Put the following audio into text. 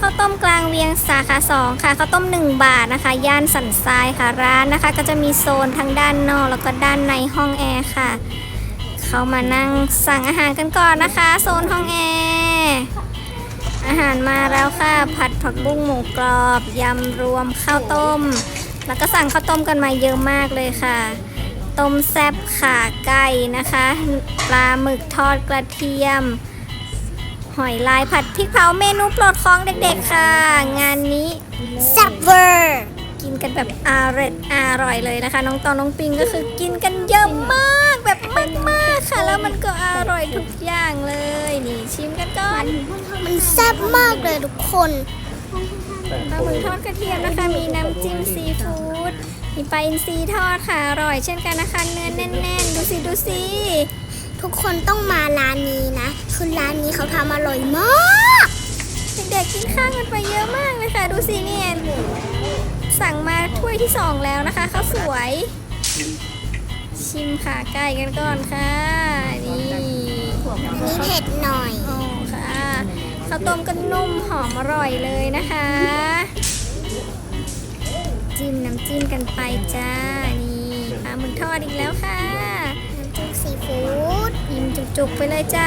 ข้าวต้มกลางเวียงสาขา2ค่ะข้าวต้ม 1 บาทนะคะ ย่านสันทรายค่ะร้านนะคะ ก็จะมีโซนทั้งด้านนอกแล้วก็ด้านในห้องแอร์ค่ะ เข้ามานั่งสั่งอาหารกันก่อนนะคะ โซนห้องแอร์อาหารมาแล้วค่ะ ผัดผักบุ้งหมูกรอบยำรวมข้าวต้ม แล้วก็สั่งข้าวต้มกันมาเยอะมากเลยค่ะ ต้มแซบขาไก่นะคะปลาหมึกทอดกระเทียม หอยลายผัดพริกเผาเมนูโปรดของเด็กๆค่ะ งานนี้แซ่บเวอร์กินกันแบบอร่อยอร่อยเลยนะคะ น้องตองน้องปิงก็คือกินกันเยอะมากแบบมากๆค่ะ แล้วมันก็อร่อยทุกอย่างเลยนี่ชิมกันก่อนมันแซ่บมากเลยทุกคนปลาหมึกทอดกระเทียมนะคะ มีน้ำจิ้มซีฟู้ดมีปลาอินทรีทอดค่ะอร่อยเช่นกันนะคะเนื้อแน่นๆ ดูสิดูสิ ทุกคนต้องมาร้านนี้นะ คือร้านนี้เขาทำอร่อยมากเด็กๆกินข้าวกันไปเยอะมากเลยค่ะ ดูสิเนี่ยสั่งมาถ้วยที่สองแล้วนะคะข้าวสวย ชิมขาไก่กันก่อนค่ะนี่อันนี้เผ็ดหน่อยโอ้ค่ะข้าวต้มก็นุ่มหอมอร่อยเลยนะคะ จิ้มน้ำจิ้มกันไปจ้านี่ปลาหมึกทอดอีกแล้วค่ะน้ำจิ้มซีฟู้ดอิ่ม จุกไปเลยจ้า